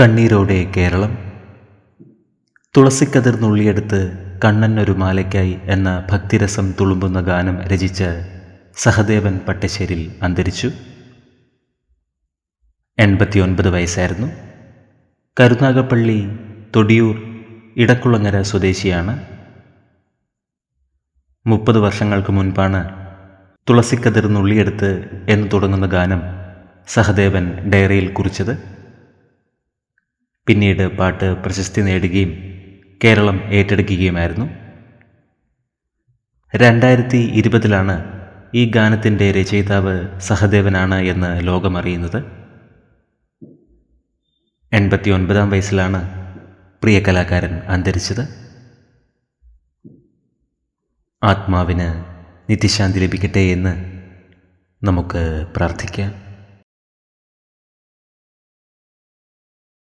കണ്ണീരോടെ കേരളം. തുളസിക്കതിർ നുള്ളിയെടുത്ത് കണ്ണനൊരു മാലയ്ക്കായി എന്ന ഭക്തിരസം തുളുമ്പുന്ന ഗാനം രചിച്ച് സഹദേവൻ പട്ടശ്ശേരിൽ അന്തരിച്ചു. എൺപത്തിയൊൻപത് വയസ്സായിരുന്നു. കരുനാഗപ്പള്ളി തൊടിയൂർ ഇടക്കുളങ്ങര സ്വദേശിയാണ്. മുപ്പത് വർഷങ്ങൾക്ക് മുൻപാണ് തുളസിക്കതിർ നുള്ളിയെടുത്ത് എന്ന് തുടങ്ങുന്ന ഗാനം സഹദേവൻ ഡയറിയിൽ കുറിച്ചത്. പിന്നീട് പാട്ട് പ്രശസ്തി നേടുകയും കേരളം ഏറ്റെടുക്കുകയുമായിരുന്നു. രണ്ടായിരത്തി ഇരുപതിലാണ് ഈ ഗാനത്തിന്റെ രചയിതാവ് സഹദേവനാണ് എന്ന് ലോകമറിയുന്നത്. എൺപത്തി ഒൻപതാം വയസ്സിലാണ് പ്രിയ കലാകാരൻ അന്തരിച്ചത്. ആത്മാവിന് നിത്യശാന്തി ലഭിക്കട്ടെ എന്ന് നമുക്ക് പ്രാർത്ഥിക്കാം.